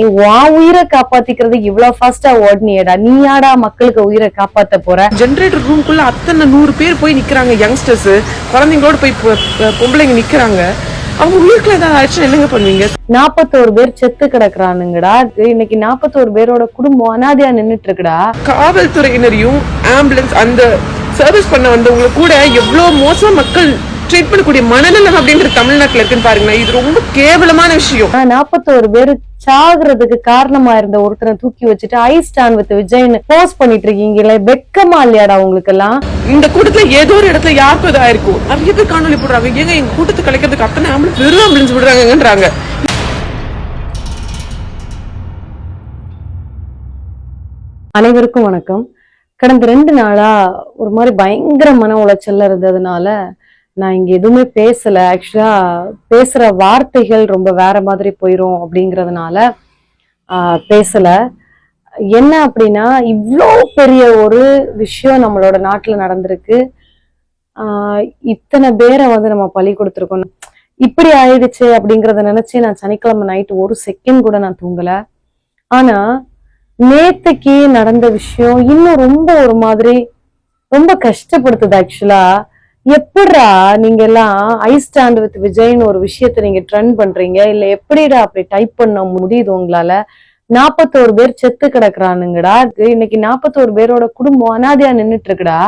நீ உன் உயிரை காப்பாத்திக்கிறது இவ்வளவு ஃபாஸ்டா ஓடுனியடா. நீயாடா மக்களுக்கு உயிரை காப்பாத்த போற? ஜென்ரேட்டர் ரூம்குள்ள அத்தனை நூறு பேர் போய் நிக்கிறாங்க யங்ஸ்டர்ஸ் குழந்தைங்களோட போய் பொம்பளைங்க நிக்கிறாங்க. அவங்க உயிருக்குள்ள ஏதாவது ஆயிடுச்சுன்னா என்னங்க பண்ணுவீங்க? நாப்பத்தோரு பேர் செத்து கிடக்குறானுங்கடா. இன்னைக்கு நாப்பத்தோரு பேரோட குடும்பம் அனாதையா நின்னுட்டு இருக்குடா காவல்துறையினரையும் ஆம்புலன்ஸ் அந்த சர்வீஸ் பண்ண வந்தவங்க கூட எவ்வளவு மோசமா மக்கள் ட்ரீட் பண்ணக்கூடிய மனநலம் அப்படின்றது தமிழ்நாட்டுல இருக்குன்னு பாருங்களேன். இது ரொம்ப கேவலமான விஷயம். ஆனா நாப்பத்தோரு பேரு சாகுறதுக்கு காரணமா இருந்த ஒருத்தரை தூக்கி வச்சுட்டு ஐ ஸ்டாண்ட் வித் விஜய்னு போஸ்ட் பண்ணிட்டு இருக்கீங்களே வெக்கமா இல்லையாடா உங்களுக்கு எல்லாம் இந்த கூட்டத்துல ஏதோ ஒரு இடத்துல யாருக்கும் இது ஆயிருக்கும். நிறைய பேர் காணொலி போடுறாங்க. ஏங்க எங்க கூட்டத்தை கலைக்கிறதுக்கு அத்தனை ஆம்புலன்ஸ் வெறும் ஆம்புலன்ஸ் விடுறாங்கன்றாங்க அனைவருக்கும் வணக்கம். கடந்த ரெண்டு நாளா ஒரு மாதிரி பயங்கர மன உளைச்சல்ல இருந்ததுனால நான் இங்கே எதுவுமே பேசல. ஆக்சுவலா பேசுற வார்த்தைகள் ரொம்ப வேற மாதிரி போயிரும் அப்படிங்கறதுனால ஆஹ், பேசல. என்ன அப்படின்னா இவ்வளோ பெரிய ஒரு விஷயம் நம்மளோட நாட்டில் நடந்திருக்கு. ஆஹ், இத்தனை பேரை வந்து நம்ம பழி கொடுத்துருக்கோம். இப்படி ஆயிடுச்சு அப்படிங்கிறத நினச்சி நான் சனிக்கிழமை நைட் ஒரு செகண்ட் கூட நான் தூங்கலை. ஆனா நேத்துக்கு நடந்த விஷயம் இன்னும் ரொம்ப ஒரு மாதிரி ரொம்ப கஷ்டப்படுத்துது ஆக்சுவலா எப்படா நீங்க எல்லாம் ஐ ஸ்டாண்ட் வித் விஜய்னு ஒரு விஷயத்த நீங்க ட்ரெண்ட் பண்றீங்க? இல்ல எப்படிடா அப்படி டைப் பண்ண முடியுது உங்களால? நாப்பத்தோரு பேர் செத்து கிடக்குறானுங்கடா. இன்னைக்கு நாப்பத்தோரு பேரோட குடும்பம் அனாதையா நின்றுட்டு இருக்குடா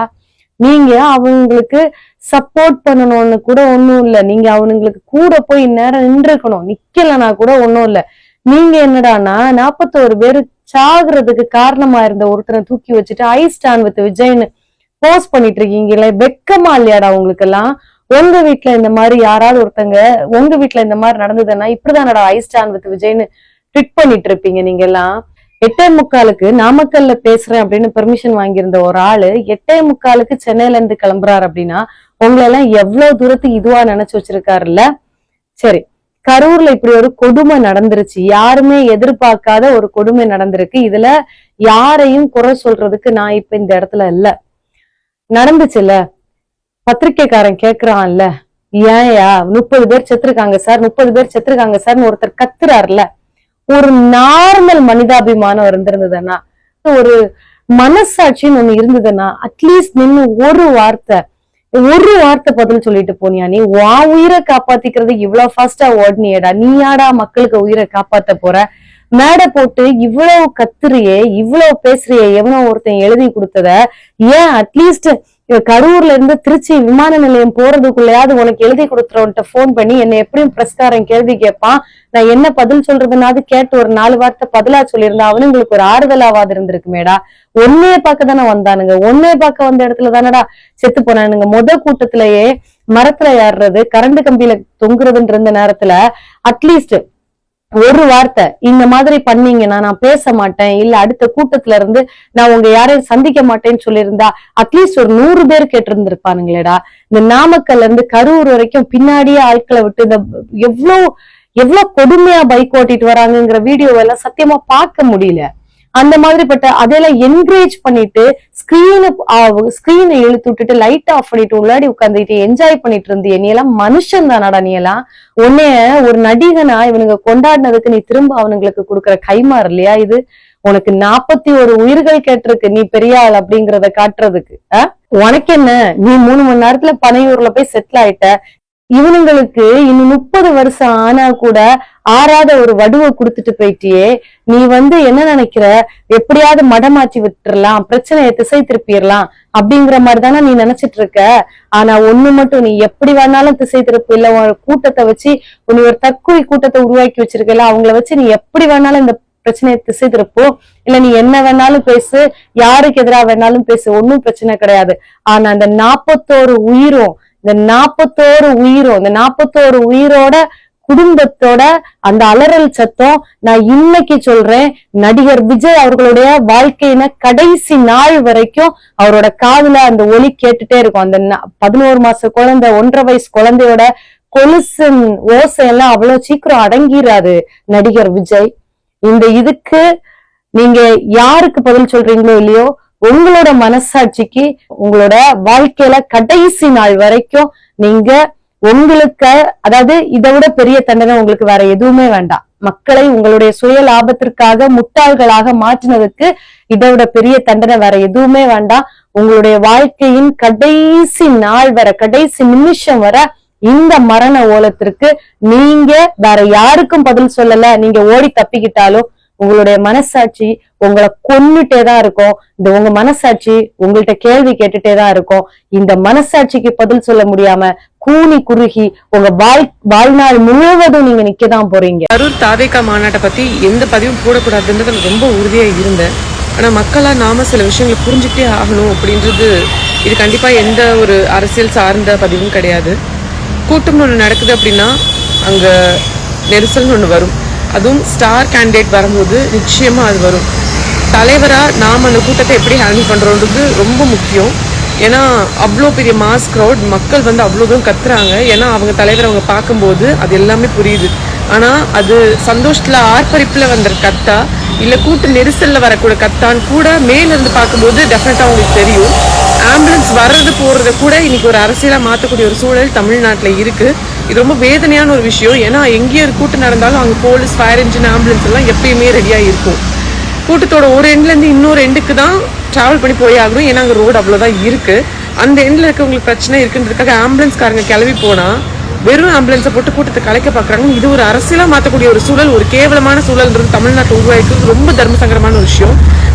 நீங்க அவங்களுக்கு சப்போர்ட் பண்ணணும்னு கூட ஒண்ணும் இல்ல. நீங்க அவனுங்களுக்கு கூட போய் நேரம் நின்றுக்கணும் நிக்கலன்னா கூட ஒண்ணும் இல்ல. நீங்க என்னடான்னா நாப்பத்தோரு பேரு சாகுறதுக்கு காரணமா இருந்த ஒருத்தரை தூக்கி வச்சுட்டு ஐ ஸ்டாண்ட் வித் விஜய்னு போஸ்ட் பண்ணிட்டு இருக்கீங்களே வெக்கமா இல்லையாடா உங்களுக்கு எல்லாம் உங்க வீட்டுல இந்த மாதிரி யாராவது ஒருத்தங்க உங்க வீட்டுல இந்த மாதிரி நடந்ததுன்னா இப்படிதானடா ஐ ஸ்டாண்ட் வித் விஜய்னு ட்விட் பண்ணிட்டு இருப்பீங்க நீங்க எல்லாம் எட்டே முக்காலுக்கு நாமக்கல்ல பேசுறேன் அப்படின்னு பெர்மிஷன் வாங்கியிருந்த ஒரு ஆளு எட்டே முக்காலுக்கு சென்னையில இருந்து கிளம்புறாரு அப்படின்னா உங்களை எல்லாம் எவ்வளவு தூரத்துக்கு இதுவா நினைச்சு வச்சிருக்காருல்ல? சரி கரூர்ல இப்படி ஒரு கொடுமை நடந்துருச்சு. யாருமே எதிர்பார்க்காத ஒரு கொடுமை நடந்திருக்கு. இதுல யாரையும் குறை சொல்றதுக்கு நான் இப்ப இந்த இடத்துல இல்லை. நடந்துச்சுல பத்திரிகைக்காரன் கேக்குறான்ல ஏன்யா முப்பது பேர் செத்துருக்காங்க சார் முப்பது பேர் செத்துருக்காங்க சார்னு ஒருத்தர் கத்துறாருல ஒரு நார்மல் மனிதாபிமானம் இருந்திருந்ததுன்னா ஒரு மனசாட்சின்னு ஒண்ணு இருந்ததுன்னா அட்லீஸ்ட் நின்னு ஒரு வார்த்தை ஒரு வார்த்தை பதில் சொல்லிட்டு போனியா நீ? உன் உயிரை காப்பாத்திக்கிறது இவ்வளவு ஃபாஸ்டா ஓடுனியடா நீயாடா மக்களுக்கு உயிரை காப்பாத்த போற? மேடை போட்டு இவ்வளவு கத்துறியே இவ்வளவு பேசுறியே எவனோ ஒருத்தன் எழுதி கொடுத்தத ஏன் அட்லீஸ்ட் கரூர்ல இருந்து திருச்சி விமான நிலையம் போறதுக்குள்ளயாவது உனக்கு எழுதி கொடுத்துறவன்ட்ட ஃபோன் பண்ணி என்னை எப்படியும் பிரஸ்காரன் கேள்வி கேட்பான். நான் என்ன பதில் சொல்றதுனாவது கேட்டு ஒரு நாலு வார்த்தை பதிலா சொல்லியிருந்தா அவனுங்களுக்கு ஒரு ஆறுதலாவாது இருந்திருக்குமேடா ஒன்னே பார்க்க தானே வந்தானுங்க. ஒன்னே பார்க்க வந்த இடத்துல தானடா செத்து போனானுங்க. முத கூட்டத்திலேயே மரத்துல ஏறுறது கரண்ட் கம்பியில தொங்குறதுன்ற நேரத்துல அட்லீஸ்ட் ஒரு வார்த்தை இந்த மாதிரி பண்ணீங்கன்னா நான் பேச மாட்டேன் இல்ல அடுத்த கூட்டத்துல இருந்து நான் உங்க யாரையும் சந்திக்க மாட்டேன்னு சொல்லியிருந்தா அட்லீஸ்ட் ஒரு நூறு பேர் கேட்டிருந்திருப்பானுங்களேடா. இந்த நாமக்கல்ல இருந்து கரூர் வரைக்கும் பின்னாடியே ஆட்களை விட்டு இந்த எவ்வளவு எவ்வளவு கொடுமையா பைக் ஓட்டிட்டு வராங்கங்கிற வீடியோ எல்லாம் சத்தியமா பார்க்க முடியல. அந்த மாதிரிப்பட்ட அதெல்லாம் என்கரேஜ் பண்ணிட்டு ஸ்கிரீனு ஸ்கிரீனை இழுத்து விட்டுட்டு லைட் ஆஃப் பண்ணிட்டு உள்ளாடி உட்காந்துட்டு என்ஜாய் பண்ணிட்டு இருந்திய. நீ எல்லாம் மனுஷன் தானடா நீ எல்லாம். உன்னைய ஒரு நடிகனா இவனுங்க கொண்டாடினதுக்கு நீ திரும்ப அவனுங்களுக்கு கொடுக்குற கைமாறு இல்லையா இது? உனக்கு நாற்பத்தி ஒரு உயிர்கள் கேட்டிருக்கு நீ பெரிய ஆள் அப்படிங்கறத காட்டுறதுக்கு. உனக்கு என்ன நீ மூணு மணி நேரத்துல பனையூர்ல போய் செட்டில் ஆயிட்ட. இவனுங்களுக்கு இன்னும் முப்பது வருஷம் ஆனா கூட ஆறாத ஒரு வடுவை கொடுத்துட்டு போயிட்டியே. நீ வந்து என்ன நினைக்கிற? எப்படியாவது மடமாற்றி விட்டுறலாம் பிரச்சனையை திசை திருப்பிடலாம் அப்படிங்கிற மாதிரி தானே நீ நினைச்சிட்டு இருக்க. ஆனா ஒண்ணு மட்டும் நீ எப்படி வேணாலும் திசை திருப்பு இல்ல உன் கூட்டத்தை வச்சு உன்னை ஒரு தற்கொலை கூட்டத்தை உருவாக்கி வச்சிருக்கல அவங்கள வச்சு நீ எப்படி வேணாலும் இந்த பிரச்சனையை திசை திருப்போ. இல்ல நீ என்ன வேணாலும் பேசு யாருக்கு எதிராக வேணாலும் பேசு ஒன்னும் பிரச்சனை கிடையாது. ஆனா அந்த நாப்பத்தோரு உயிரும் இந்த நாப்பத்தோரு உயிரும் இந்த நாப்பத்தோரு உயிரோட குடும்பத்தோட அந்த அலறல் சத்தம் நான் இன்னைக்கு சொல்றேன். நடிகர் விஜய் அவர்களுடைய வாழ்க்கையின கடைசி நாள் வரைக்கும் அவரோட காதுல அந்த ஒலி கேட்டுட்டே இருக்கும். அந்த பதினோரு மாச குழந்தை ஒன்றரை வயசு குழந்தையோட கொலுசு ஓசை எல்லாம் அவ்வளவு சீக்கிரம் அடங்கிராது நடிகர் விஜய். இந்த இதுக்கு நீங்க யாருக்கு பதில் சொல்றீங்களோ இல்லையோ உங்களோட மனசாட்சிக்கு உங்களோட வாழ்க்கையில கடைசி நாள் வரைக்கும் நீங்க உங்களுக்கு அதாவது இதை விட பெரிய தண்டனை உங்களுக்கு வேற எதுவுமே வேண்டாம். மக்களை உங்களுடைய சுய லாபத்திற்காக முட்டாள்களாக மாற்றினதுக்கு இதை விட பெரிய தண்டனை வேற எதுவுமே வேண்டாம். உங்களுடைய வாழ்க்கையின் கடைசி நாள் வர கடைசி நிமிஷம் வர இந்த மரண ஓலத்திற்கு நீங்க வேற யாருக்கும் பதில் சொல்லல. நீங்க ஓடி தப்பிக்கிட்டாலும் உங்களுடைய மனசாட்சி உங்களை கொன்னுட்டே தான் இருக்கும். இந்த உங்க மனசாட்சி உங்கள்ட்ட கேள்வி கேட்டுட்டே தான் இருக்கும். இந்த மனசாட்சிக்கு பதில் சொல்ல முடியாம கூனி குறுகி உங்க வாழ் வாழ்நாள் முழுவதும் நீங்க நிக்கதான் போறீங்க. கரூர் தாவேக்கா மாநாட்டை பத்தி எந்த பதிவும் போடக்கூடாதுன்றது ரொம்ப உறுதியா இருந்தேன். ஆனா மக்களா நாம சில விஷயங்களை புரிஞ்சுக்கிட்டே ஆகணும் அப்படின்றது இது கண்டிப்பா எந்த ஒரு அரசியல் சார்ந்த பதிவும் கிடையாது. கூட்டம் ஒன்று நடக்குது அப்படின்னா அங்க நெரிசல்னு ஒன்று வரும். அதுவும் ஸ்டார் கேண்டிடேட் வரும்போது நிச்சயமாக அது வரும். தலைவராக நாம் அந்த கூட்டத்தை எப்படி ஹேண்டில் பண்ணுறோன்றது ரொம்ப முக்கியம். ஏன்னா அவ்வளோ பெரிய மாஸ் க்ரௌட் மக்கள் வந்து அவ்வளோ தூரம் கத்துறாங்க. ஏன்னா அவங்க தலைவர் அவங்க பார்க்கும்போது அது எல்லாமே புரியுது. ஆனால் அது சந்தோஷத்தில் ஆர்ப்பரிப்பில் வந்த கத்தா இல்லை கூட்டு நெரிசலில் வரக்கூட கத்தான்னு கூட மேலேருந்து பார்க்கும்போது டெஃபினட்டாக அவங்களுக்கு தெரியும். ஆம்புலன்ஸ் வர்றது போறது கூட இன்னைக்கு ஒரு அரசியலா மாத்தக்கூடிய ஒரு சூழல் தமிழ்நாட்டில் இருக்கு. இது ரொம்ப வேதனையான ஒரு விஷயம். ஏன்னா எங்கேயும் ஒரு கூட்டம் நடந்தாலும் அங்க போலீஸ் ஃபயர் இன்ஜின் ஆம்புலன்ஸ் எல்லாம் எப்பயுமே ரெடியா இருக்கும். கூட்டத்தோட ஒரு எண்ட்லேருந்து இன்னொரு எண்டுக்கு தான் ட்ராவல் பண்ணி போய் ஆகணும். ஏன்னா அங்கே ரோடு அவ்வளோதான் இருக்குது அந்த எண்டில் இருக்கவங்களுக்கு பிரச்சனை இருக்குன்றதுக்காக ஆம்புலன்ஸ்காரங்க கிளம்பி போனால் வெறும் ஆம்புலன்ஸை போட்டு கூட்டத்தை கலைக்க பார்க்குறாங்க இது ஒரு அரசியலாக மாற்றக்கூடிய ஒரு சூழல் ஒரு கேவலமான சூழல்ன்றது தமிழ்நாட்டை உருவாக்கி ரொம்ப தர்ம சங்கரமான ஒரு விஷயம்.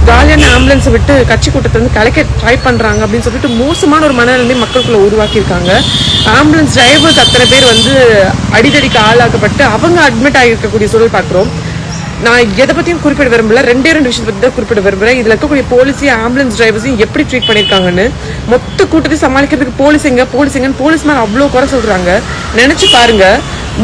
காலியான ஆம்புலன்ஸை விட்டு கட்சி கூட்டத்தை வந்து கலைக்க ட்ரை பண்ணுறாங்க அப்படின்னு சொல்லிட்டு மோசமான ஒரு மனநிலைமை மக்களுக்குள்ள உருவாக்கியிருக்காங்க. ஆம்புலன்ஸ் டிரைவர்ஸ் அத்தனை பேர் வந்து அடிதடிக்கு ஆளாக்கப்பட்டு அவங்க அட்மிட் ஆகியிருக்கக்கூடிய சூழல் பார்க்குறோம். நான் எதை பற்றியும் குறிப்பிட விரும்பல. ரெண்டே ரெண்டு விஷயத்தை பற்றி தான் குறிப்பிட விரும்புகிறேன் இதில் இருக்கக்கூடிய போலீஸையும் ஆம்புலன்ஸ் டிரைவர்ஸையும் எப்படி ட்ரீட் பண்ணியிருக்காங்கன்னு மொத்த கூட்டத்தை சமாளிக்கிறதுக்கு போலீஸுங்க போலீஸுங்கன்னு போலீஸ் மேலே அவ்வளோ குறை சொல்கிறாங்க நினச்சி பாருங்க.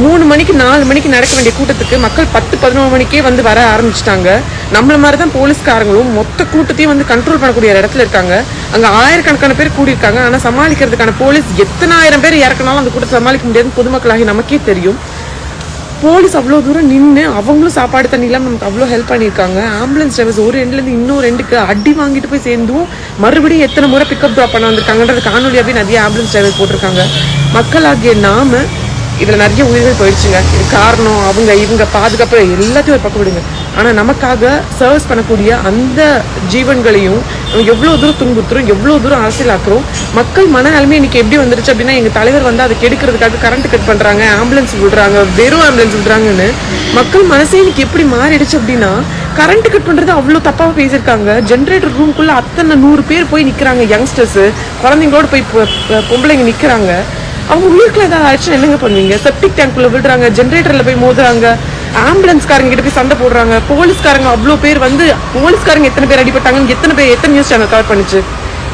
மூணு மணிக்கு நாலு மணிக்கு நடக்க வேண்டிய கூட்டத்துக்கு மக்கள் பத்து பதினோரு மணிக்கே வந்து வர ஆரம்பிச்சிட்டாங்க. நம்மள மாதிரி தான் போலீஸ்காரங்களும் மொத்த கூட்டத்தையும் வந்து கண்ட்ரோல் பண்ணக்கூடிய இடத்துல இருக்காங்க. அங்கே ஆயிரக்கணக்கான பேர் கூடியிருக்காங்க. ஆனால் சமாளிக்கிறதுக்கான போலீஸ் எத்தனை ஆயிரம் பேர் இறக்கினாலும் அந்த கூட்டத்தை சமாளிக்க முடியாதுன்னு பொதுமக்களாகி நமக்கே தெரியும். போலீஸ் அவ்வளோ தூரம் நின்று அவங்களும் சாப்பாடு தண்ணி இல்லாமல் நமக்கு அவ்வளோ ஹெல்ப் பண்ணியிருக்காங்க. ஆம்புலன்ஸ் டிரைவர்ஸ் ஒரு ரெண்டுலேருந்து இன்னொரு ரெண்டுக்கு அடி வாங்கிட்டு போய் சேர்ந்தும் மறுபடியும் எத்தனை முறை பிக்கப் ட்ராப் பண்ண வந்திருக்காங்கன்றது காணொலியாகவே நிறைய ஆம்புலன்ஸ் டிரைவர் போட்டிருக்காங்க. மக்களாகிய நாம இதில் நிறைய உயிர்கள் போயிடுச்சுங்க. இது காரணம் அவங்க இவங்க பாதுகாப்பு எல்லாத்தையும் ஒரு பக்கம் விடுங்க. ஆனால் நமக்காக சர்வீஸ் பண்ணக்கூடிய அந்த ஜீவன்களையும் எவ்வளோ தூரம் துன்புறுத்துறோம் எவ்வளோ தூரம் அரசியலாக்குறோம் மக்கள் மன நிலைமை இன்னைக்கு எப்படி வந்துருச்சு அப்படின்னா எங்கள் தலைவர் வந்து அதை கெடுக்கிறதுக்காக கரண்ட் கட் பண்ணுறாங்க ஆம்புலன்ஸ் விடுறாங்க வெறும் ஆம்புலன்ஸ் விடுறாங்கன்னு மக்கள் மனசே இன்னைக்கு எப்படி மாறிடுச்சு அப்படின்னா கரண்ட் கட் பண்ணுறது அவ்வளோ தப்பாக பேசியிருக்காங்க. ஜென்ரேட்டர் ரூம்குள்ளே அத்தனை நூறு பேர் போய் நிற்கிறாங்க யங்ஸ்டர்ஸு குழந்தைங்களோட போய் பொம்பளைங்க நிற்கிறாங்க அவங்க உயிருக்குள்ள ஏதாவது ஆயிடுச்சுன்னா என்னங்க பண்ணுவீங்க? செப்டிக் டேங்க்குள்ள விடுறாங்க ஜென்ரேட்டரில் போய் மோதுறாங்க ஆம்புலன்ஸ்காரங்க கிட்ட போய் சண்டை போடுறாங்க போலீஸ்காரங்க அவ்வளோ பேர் வந்து போலீஸ்காரங்க எத்தனை பேர் அடிபட்டாங்கன்னு எத்தனை பேர் எத்தனை நியூஸ் சேனல் கவர் பண்ணிச்சு?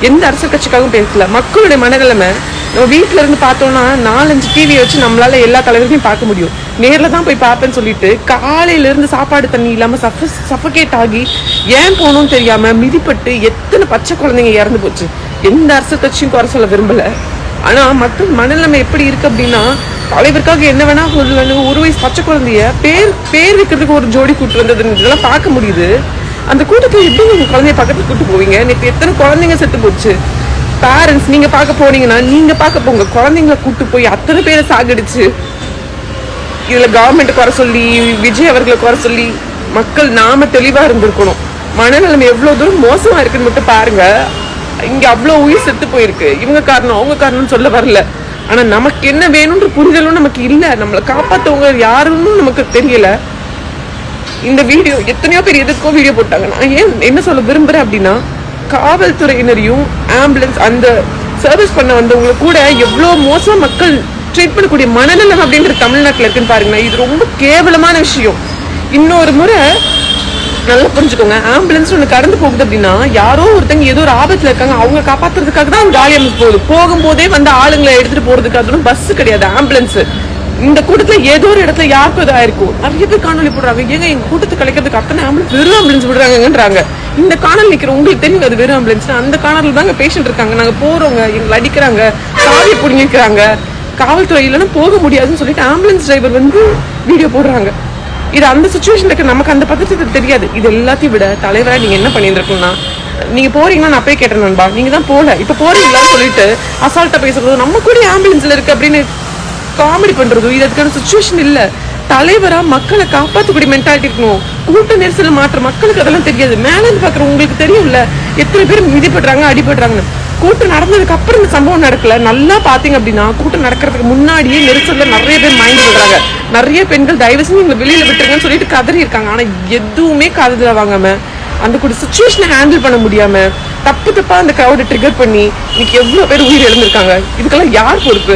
எந்த அரசியல் கட்சிக்காகவும் பேசல. மக்களுடைய மனநிலைமை நம்ம வீட்டில இருந்து பார்த்தோம்னா நாலஞ்சு டிவியை வச்சு நம்மளால எல்லா தலைவர்களையும் பார்க்க முடியும். நேரில் தான் போய் பார்ப்பேன்னு சொல்லிட்டு காலையில இருந்து சாப்பாடு தண்ணி இல்லாம சஃப சஃபகேட் ஆகி ஏன் போகணும்னு தெரியாம மிதிப்பட்டு எத்தனை பச்சை குழந்தைங்க இறந்து போச்சு. எந்த அரசு கட்சியும் குறை சொல்ல விரும்பல. ஆனால் மக்கள் மனநிலைமை எப்படி இருக்கு அப்படின்னா தலைவருக்காக என்ன வேணா சொல்லுவாங்க ஒரு வயசு பச்சை குழந்தைய பேர் பேர் வைக்கிறதுக்கு ஒரு ஜோடி கூட்டு வந்தது இதெல்லாம் பார்க்க முடியுது. அந்த கூட்டத்தில் எப்படி உங்கள் குழந்தைய பக்கத்துக்கு கூட்டு போவீங்க? நேற்று எத்தனை குழந்தைங்க செத்து போச்சு? பேரண்ட்ஸ் நீங்க பார்க்க போனீங்கன்னா நீங்க பார்க்க போங்க. குழந்தைங்கள கூட்டு போய் அத்தனை பேரை சாகடிச்சு இதில் கவர்மெண்ட் குறை சொல்லி விஜய் அவர்களை குறை சொல்லி மக்கள் நாம தெளிவாக இருந்திருக்கணும். மனநிலைமை எவ்வளோ தூரம் மோசமாக இருக்குன்னு மட்டும் பாருங்கள் இங்க அவ்வளவு உயிர் செத்து போயிருக்கு. இவங்க காரணம் அவங்க காரணம்னு சொல்ல வரல. ஆனா நமக்கு என்ன வேணும்ன்ற புரிதலும் நமக்கு இல்ல. நம்மளை காப்பாற்றவங்க யாருன்னு நமக்கு தெரியல. இந்த வீடியோ எத்தனையோ பேர் எதுக்கோ வீடியோ போட்டாங்க. நான் ஏன் என்ன சொல்ல விரும்புறேன் அப்படின்னா காவல்துறையினரையும் ஆம்புலன்ஸ் அந்த சர்வீஸ் பண்ண வந்தவங்க கூட எவ்வளோ மோசமா மக்கள் ட்ரீட் பண்ணக்கூடிய மனநலம் அப்படின்றது தமிழ்நாட்டில் இருக்குன்னு பாருங்களேன். இது ரொம்ப கேவலமான விஷயம். இன்னொரு முறை நல்லா புரிஞ்சுக்கோங்க. ஆம்புலன்ஸ் ஒன்று கடந்து போகுது அப்படின்னா யாரோ ஒருத்தங்க ஏதோ ஒரு ஆபத்தில் இருக்காங்க. அவங்க காப்பாத்துறதுக்காக தான் காலி ஆம்புலன்ஸ் போகுது. போகும்போதே வந்து ஆளுங்களை எடுத்துட்டு போறதுக்கு பஸ் கிடையாது ஆம்புலன்ஸ் இந்த கூட்டத்தில் ஏதோ ஒரு இடத்துல யாருக்கும் ஏதோ ஆயிருக்கும் நிறைய பேர் காணொலி போடுறாங்க. ஏங்க எங்கள் கூட்டத்தை கலைக்கிறதுக்கு அத்தனை ஆம்புலன்ஸ் வெறும் ஆம்புலன்ஸ் விடுறாங்கன்றாங்க இந்த காணல் நிற்கிற உங்களுக்கு தெரியும் அது வெறும் ஆம்புலன்ஸ் அந்த காணலில் தாங்க பேஷண்ட் இருக்காங்க. நாங்கள் போகிறவங்க எங்களை அடிக்கிறாங்க சாவி பிடிங்கிக்கிறாங்க. காவல்துறை இல்லைன்னா போக முடியாதுன்னு சொல்லிட்டு ஆம்புலன்ஸ் டிரைவர் வந்து வீடியோ போடுறாங்க. இது அந்த சுச்சுவேஷன் இருக்க நமக்கு அந்த பதட்டத்தை தெரியாது. இது எல்லாத்தையும் விட தலைவராக நீங்கள் என்ன பண்ணியிருந்திருக்கணும்னா நீங்கள் போறீங்கன்னா நான் போய் கேட்டேன் நண்பா. நீங்கள் தான் போகல இப்போ போறீங்களான்னு சொல்லிட்டு அசால்ட்டாக பேசுறது நம்ம கூட ஆம்புலன்ஸில் இருக்குது அப்படின்னு காமெடி பண்ணுறதும் இது அதுக்கான சுச்சுவேஷன் இல்லை. தலைவராக மக்களை காப்பாற்றக்கூடிய மென்டாலிட்டி இருக்கணும். கூட்ட நெரிசல் மாற்ற மக்களுக்கு அதெல்லாம் தெரியாது. மேல பார்க்குற உங்களுக்கு தெரியும்ல எத்தனை பேர் மிதிப்படுறாங்க அடிபடுறாங்கன்னு. கூட்டம் நடந்ததுக்கு அப்புறம் இந்த சம்பவம் நடக்கல. நல்லா பாத்தீங்க அப்படின்னா கூட்டம் நடக்கிறதுக்கு முன்னாடியே நெரிசல்ல நிறைய பேர் மைண்ட் சொல்றாங்க நிறைய பெண்கள் தயவு செஞ்சு எங்களை வெளியில விட்டுருங்கன்னு சொல்லிட்டு கதறி இருக்காங்க. ஆனா எதுவுமே காதுல வாங்காம அந்த கூட சுச்சுவேஷனை ஹேண்டில் பண்ண முடியாம தப்பு தப்பா அந்த கிரௌட ட்ரிகர் பண்ணி இன்னைக்கு எவ்வளவு பேர் உயிர் எழுந்திருக்காங்க இதுக்கெல்லாம் யார் பொறுப்பு?